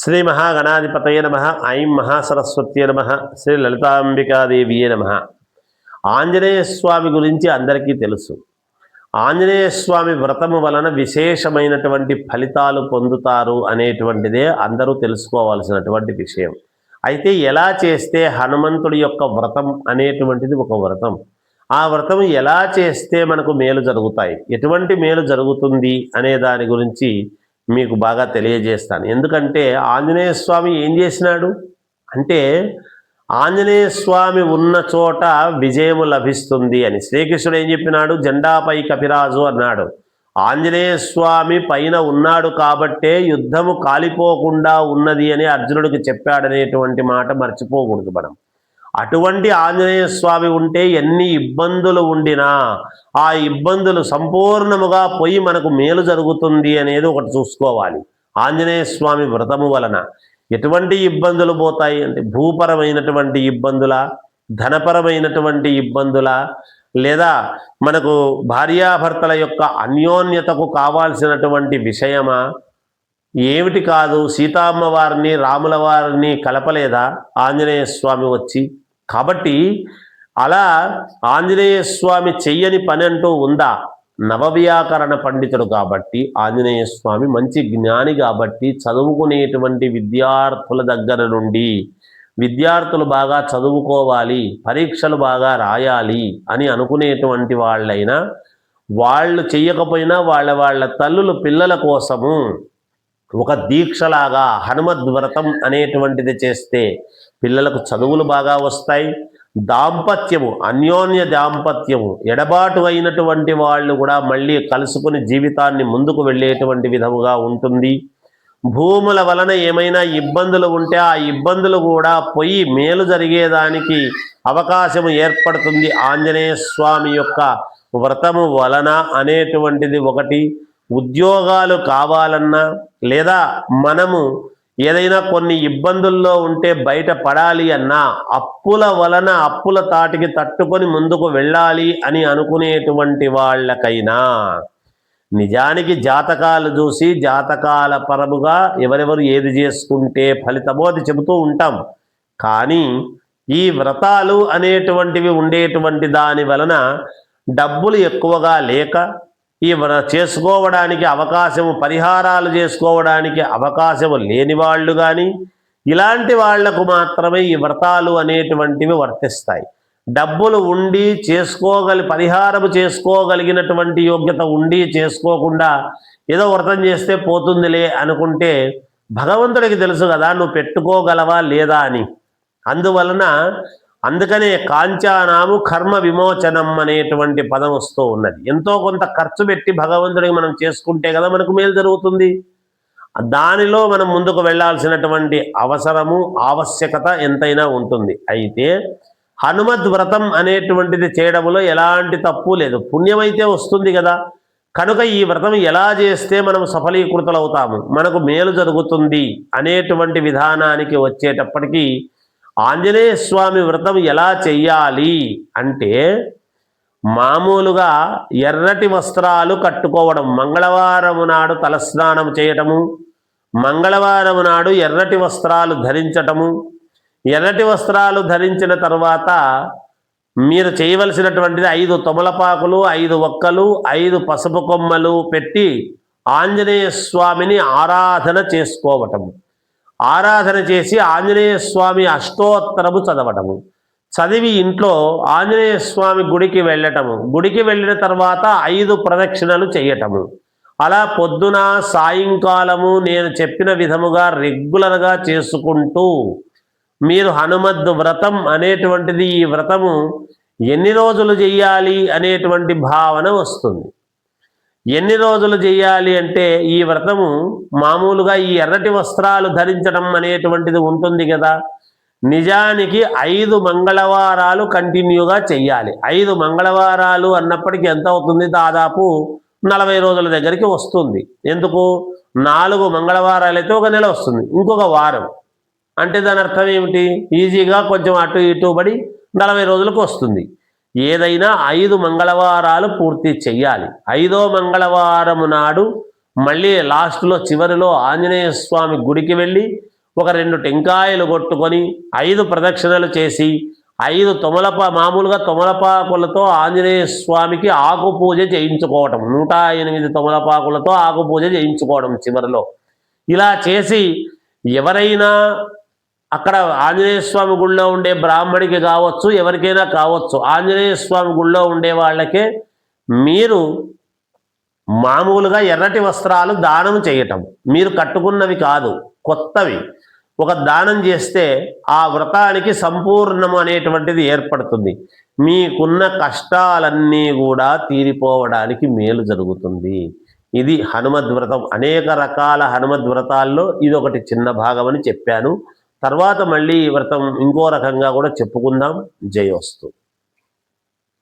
శ్రీ మహాగణాధిపతయ నమ ఐం మహాసరస్వత్యే నమ శ్రీ లలితాంబికాదేవియే నమ. ఆంజనేయ స్వామి గురించి అందరికీ తెలుసు. ఆంజనేయ స్వామి వ్రతము వలన విశేషమైనటువంటి ఫలితాలు పొందుతారు అనేటువంటిదే అందరూ తెలుసుకోవాల్సినటువంటి విషయం. అయితే ఎలా చేస్తే హనుమంతుడి యొక్క వ్రతం అనేటువంటిది ఒక వ్రతం? ఆ వ్రతం ఎలా చేస్తే మనకు మేలు జరుగుతాయి? ఎటువంటి మేలు జరుగుతుంది అనే దాని గురించి మీకు బాగా తెలియజేస్తాను. ఎందుకంటే ఆంజనేయ స్వామి ఏం చేసినాడు? అంటే ఆంజనేయ స్వామి ఉన్న చోట విజయము లభిస్తుంది అని. శ్రీకృష్ణుడు ఏం చెప్పినాడు? జెండాపై కపిరాజు అన్నాడు. ఆంజనేయ స్వామి పైన ఉన్నాడు కాబట్టే యుద్ధము కాలిపోకుండా ఉన్నది అని అర్జునుడికి చెప్పాడనేటువంటి మాట మర్చిపోకూడదు మనం. అటువంటి ఆంజనేయ స్వామి ఉంటే ఎన్ని ఇబ్బందులు ఉండినా ఆ ఇబ్బందులు సంపూర్ణముగా పోయి మనకు మేలు జరుగుతుంది అనేది ఒకటి చూసుకోవాలి. ఆంజనేయ స్వామి వ్రతము వలన ఎటువంటి ఇబ్బందులు పోతాయి అంటే భూపరమైనటువంటి ఇబ్బందుల ధనపరమైనటువంటి ఇబ్బందుల లేదా మనకు భార్యాభర్తల యొక్క అన్యోన్యతకు కావాల్సినటువంటి విషయమా? ఏమిటి కాదు? సీతామ్మ వారిని రాముల వారిని కలపలేదా? ఆంజనేయ స్వామి వచ్చి కాబట్టి అలా ఆంజనేయ స్వామి చెయ్యని పని అంటూ ఉందా? నవవ్యాకరణ పండితుడు కాబట్టి ఆంజనేయ స్వామి మంచి జ్ఞాని కాబట్టి చదువుకునేటువంటి విద్యార్థుల దగ్గర నుండి విద్యార్థులు బాగా చదువుకోవాలి పరీక్షలు బాగా రాయాలి అని అనుకునేటువంటి వాళ్ళైనా వాళ్ళు చెయ్యకపోయినా వాళ్ళ వాళ్ళ తల్లులు పిల్లల కోసము ఒక దీక్షలాగా హనుమద్ వ్రతం అనేటువంటిది చేస్తే పిల్లలకు చదువులు బాగా వస్తాయి. దాంపత్యము అన్యోన్య దాంపత్యము ఎడబాటు అయినటువంటి వాళ్ళు కూడా మళ్ళీ కలుసుకుని జీవితాన్ని ముందుకు వెళ్ళేటువంటి విధముగా ఉంటుంది. భూముల వలన ఏమైనా ఇబ్బందులు ఉంటే ఆ ఇబ్బందులు కూడా పోయి మేలు జరిగేదానికి అవకాశము ఏర్పడుతుంది. ఆంజనేయ స్వామి యొక్క వ్రతము వలన అనేటువంటిది ఒకటి. ఉద్యోగాలు కావాలన్నా లేదా మనము ఏదైనా కొన్ని ఇబ్బందుల్లో ఉంటే బయట పడాలి అన్నా అప్పుల వలన అప్పుల తాటికి తట్టుకొని ముందుకు వెళ్ళాలి అని అనుకునేటువంటి వాళ్ళకైనా నిజానికి జాతకాలు చూసి జాతకాల పరముగా ఎవరెవరు ఏది చేసుకుంటే ఫలితమో అది చెబుతూ ఉంటాం. కానీ ఈ వ్రతాలు అనేటువంటివి ఉండేటువంటి దాని వలన డబ్బులు ఎక్కువగా లేక ఈ మన చేసుకోవడానికి అవకాశము పరిహారాలు చేసుకోవడానికి అవకాశము లేని వాళ్ళు కానీ ఇలాంటి వాళ్ళకు మాత్రమే ఈ వ్రతాలు అనేటువంటివి వర్తిస్తాయి. డబ్బులు ఉండి చేసుకోగలి పరిహారం చేసుకోగలిగినటువంటి యోగ్యత ఉండి చేసుకోకుండా ఏదో వ్రతం చేస్తే పోతుందిలే అనుకుంటే భగవంతుడికి తెలుసు కదా నువ్వు పెట్టుకోగలవా లేదా అని. అందువలన అందుకనే కాంచానాము కర్మ విమోచనం అనేటువంటి పదం వస్తూ ఉన్నది. ఎంతో కొంత ఖర్చు పెట్టి భగవంతుడికి మనం చేసుకుంటే కదా మనకు మేలు జరుగుతుంది. దానిలో మనం ముందుకు వెళ్ళాల్సినటువంటి అవసరము ఆవశ్యకత ఎంతైనా ఉంటుంది. అయితే హనుమద్ వ్రతం అనేటువంటిది చేయడంలో ఎలాంటి తప్పు లేదు. పుణ్యమైతే వస్తుంది కదా. కనుక ఈ వ్రతం ఎలా చేస్తే మనం సఫలీకృతులవుతాము? మనకు మేలు జరుగుతుంది అనేటువంటి విధానానికి వచ్చేటప్పటికీ ఆంజనేయ స్వామి వ్రతం ఎలా చెయ్యాలి అంటే మామూలుగా ఎర్రటి వస్త్రాలు కట్టుకోవడం. మంగళవారము నాడు తలస్నానం చేయటము మంగళవారము నాడు ఎర్రటి వస్త్రాలు ధరించటము. ఎర్రటి వస్త్రాలు ధరించిన తర్వాత మీరు చేయవలసినటువంటిది ఐదు తొమలపాకులు ఐదు ఒక్కలు ఐదు పసుపు కొమ్మలు పెట్టి ఆంజనేయ స్వామిని ఆరాధన చేసుకోవటము. ఆరాధన చేసి ఆంజనేయ స్వామి అష్టోత్తరము చదవటము. చదివి ఇంట్లో ఆంజనేయ స్వామి గుడికి వెళ్ళటము. గుడికి వెళ్ళిన తర్వాత ఐదు ప్రదక్షిణలు చేయటము అలా పొద్దున సాయంకాలము నేను చెప్పిన విధముగా రెగ్యులర్గా చేసుకుంటూ మీరు హనుమద్ వ్రతం అనేటువంటిది ఈ వ్రతము ఎన్ని రోజులు చెయ్యాలి అనేటువంటి భావన వస్తుంది. ఎన్ని రోజులు చేయాలి అంటే ఈ వ్రతము మామూలుగా ఈ ఎర్రటి వస్త్రాలు ధరించడం అనేటువంటిది ఉంటుంది కదా. నిజానికి ఐదు మంగళవారాలు కంటిన్యూగా చెయ్యాలి. ఐదు మంగళవారాలు అన్నప్పటికీ ఎంత అవుతుంది? దాదాపు నలభై రోజుల దగ్గరికి వస్తుంది. ఎందుకు? నాలుగు మంగళవారాలు అయితే ఒక నెల వస్తుంది. ఇంకొక వారం. అంటే దాని అర్థం ఏమిటి? ఈజీగా కొంచెం అటు ఇటు పడి నలభై రోజులకు వస్తుంది. ఏదైనా ఐదు మంగళవారాలు పూర్తి చెయ్యాలి. ఐదో మంగళవారము నాడు మళ్ళీ లాస్ట్లో చివరిలో ఆంజనేయ స్వామి గుడికి వెళ్ళి ఒక రెండు టెంకాయలు కొట్టుకొని ఐదు ప్రదక్షిణలు చేసి ఐదు తొమలపా మామూలుగా తొమలపాకులతో ఆంజనేయ స్వామికి ఆకు పూజ చేయించుకోవటం. నూట ఎనిమిది తొమలపాకులతో ఆకు పూజ చేయించుకోవడం చివరిలో. ఇలా చేసి ఎవరైనా అక్కడ ఆంజనేయ స్వామి గుళ్ళో ఉండే బ్రాహ్మడికి కావచ్చు ఎవరికైనా కావచ్చు ఆంజనేయ స్వామి గుళ్ళో ఉండే వాళ్ళకే మీరు మామూలుగా ఎర్రటి వస్త్రాలు దానం చేయటం. మీరు కట్టుకున్నవి కాదు కొత్తవి. ఒక దానం చేస్తే ఆ వ్రతానికి సంపూర్ణం అనేటువంటిది ఏర్పడుతుంది. మీకున్న కష్టాలన్నీ కూడా తీరిపోవడానికి మేలు జరుగుతుంది. ఇది హనుమద్ వ్రతం అనేక రకాల హనుమద్ వ్రతాల్లో ఇది ఒకటి చిన్న భాగం అని చెప్పాను. తర్వాత మళ్ళీ ఈ వ్రతం ఇంకో రకంగా కూడా చెప్పుకుందాం. జయోస్తు.